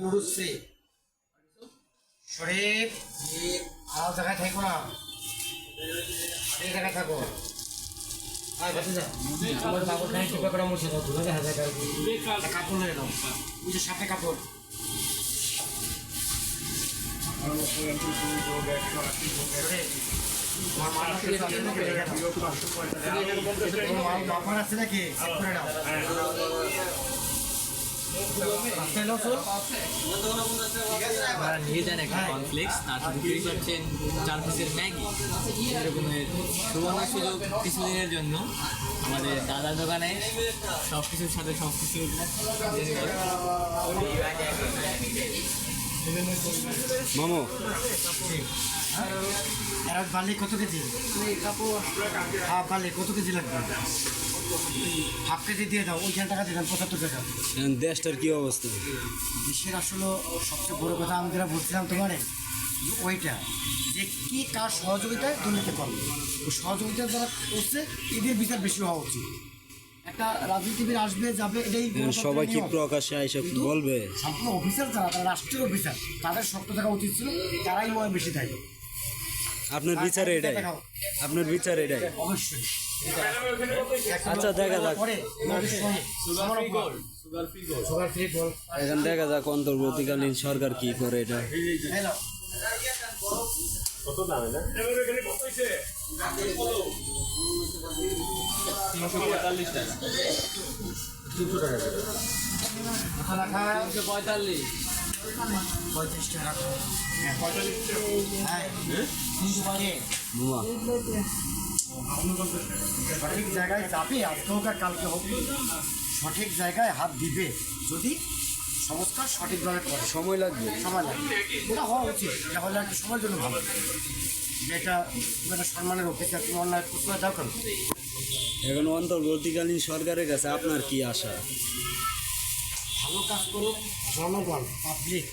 Noodles free. শরীফ আর জায়গায় থাকো না। এই জায়গায় থাকো। বসে যা। তোমার বাবুর টিপা করে মুছে দাও ধুলে দেখা যায় কাপড় নিয়ে নাও। ওই যে সাথে কাপড়। মাল আছে নাকি? মাপার আছে নাকি? করে নাও? আপনারা নিয়ে যান একটা কনফ্লেক্স তার সাথে ফ্রি পাচ্ছেন চার পিসের ম্যাগি। এরকমের সুবর্ণ সুযোগ কিছুদিনের জন্য আমাদের দাদার দোকানে সব কিছুর সাথে সব কিছু মামু। আর বালি কত কেজি? হাফ বালি কত কেজি লাগবে? হাফ কেজি দিয়ে দাও ওইখান টাকা দিলাম পঁচাত্তর টাকা। দেশটার কি অবস্থা? বিশ্বের আসলে সবচেয়ে বড় কথা আমি যেটা বলছিলাম তোমারে ওইটা যে কি কার সহযোগিতায় দুর্নীতি করবে ওই সহযোগিতা যারা করছে এদের বিচার বেশি হওয়া উচিত। একটা রাজনীতিবিদ আসবে যাবে এটাই সবাই কি। প্রকাশ্যে আইসব বলবে? সম্পূর্ণ অফিসার যারা তারা রাষ্ট্রের অফিসার তাদের শক্ত থাকা উচিত ছিল তারাই মনে বেশি থাকে আপনার বিচার এটাই। আপনার বিচার এটাই। অবশ্যই। আচ্ছা, দেখা যাক। পরে। সুগার ফ্রি বল। এখন দেখা যাক অন্তর্বর্তীকালীন সরকার কি করে এটা। পঁয়তাল্লিশ পঁয়ত্রিশ টাকা। রাখো হ্যাঁ। টাকা মামা সঠিক জায়গায় যাবে আজকে হোক আর কালকে হোক সঠিক জায়গায় হাত দিবে যদি সংস্কার সঠিকভাবে করে। সময় লাগবে। সময় লাগে এটা হওয়া উচিত। এটা হলে একটা সময়ের জন্য ভালো। যে এটা একটা সম্মানের অফিসার তুমি অন্যায় করতে যাও কেন? এখন অন্তর্বর্তীকালীন সরকারের কাছে আপনার কি আশা? ভালো কাজ করুক জনগণ পাবলিক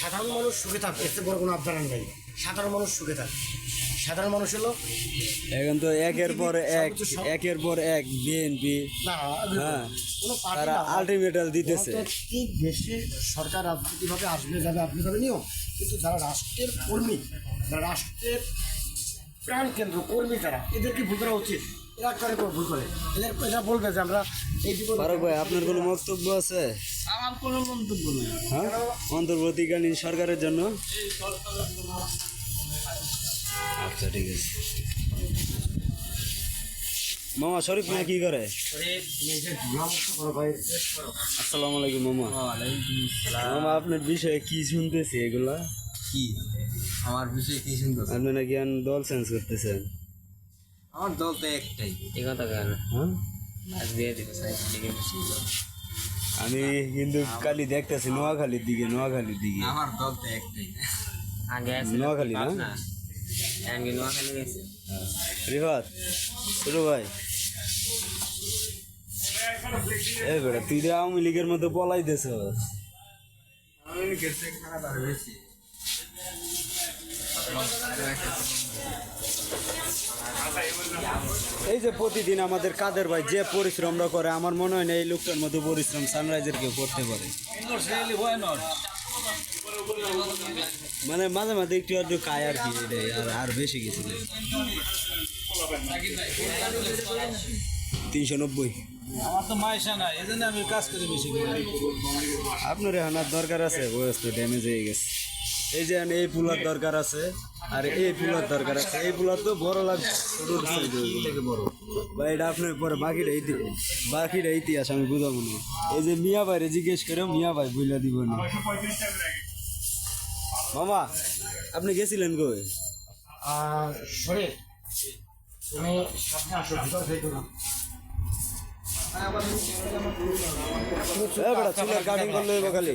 সাধারণ মানুষ সুখে থাকবে চেয়ে বড় কোনো আবদার নেই। সাধারণ মানুষ সুখে থাকবে সাধারণ মানুষ হলো এখন তো একের পর এক একের পর এক বিএনপি হ্যাঁ তারা না। আলটিমেটাল দিতেছে। গণতান্ত্রিক দেশে সরকার রাজনীতিভাবে আসবে যাবে আপনি যাবে নিয়ম। কিন্তু যারা রাষ্ট্রের কর্মী যারা রাষ্ট্রের প্রাণ কেন্দ্র কর্মী যারা এদেরকে ভুল করা উচিত। এরা করে করে ভুল করে? এদের এরা বলবে যে আমরা এই বিপদ ফারুক ভাই আপনার কোনো বক্তব্য আছে? আমার কোনো মন্তব্য নেই। হ্যাঁ? অন্তর্বর্তীকালীন সরকারের জন্য আচ্ছা ঠিক আছে। মামা শরীফ না কি করে? আসসালামু আলাইকুম মামা। মামা আপনার বিষয়ে কি শুনতেছি এগুলা? কি? আমার বিষয়ে কি শুনতে আপনি নাকি দল চেঞ্জ করতেছেন? আমার দল তো একটাই। এ কথা কেন হ্যাঁ? আজ দিয়ে দিবে সাইকেল আমি কিন্তু কালি দেখতেছি নোয়াখালীর দিকে নোয়াখালীর দিকে। আমার দল তো একটাই। আগে নোয়াখালী না? না আগে নোয়াখালী গেছে। রিফাত ছোট ভাই। এ বেটা তুই তো আওয়ামী লীগের খারাপ আর বেশি এই যে প্রতিদিন আমাদের কাদের ভাই যে পরিশ্রমটা করে আমার মনে হয় না এই লোকটার মতো পরিশ্রম সানরাইজের কেউ করতে পারে। মানে মাঝে মাঝে একটু একটু খায় আর কি এটাই আর আর বেশি নেই তিনশো নব্বই। আমার তো মাইশা নাই এই জন্য আমি কাজ করি বেশি আপনার এখন আর দরকার আছে? বয়স তো ড্যামেজ হয়ে গেছে। এই যে এই পুলার দরকার আছে আর এই পুলার দরকার আছে। এই পুলার তো বড় লাগবে ছোট বড় বা এটা আপনার পরে বাকিটা ইতিহাস বাকিটা ইতিহাস আমি বুঝাবো না। এই যে মিয়া ভাইরে জিজ্ঞেস করে মিয়া ভাই বুঝলা দিব না। মামা আপনি গেছিলেন কই? শরীর তুমি সামনে আসো ভিতরে থেকে না বেটা চুলের কাটিং করলে খালি।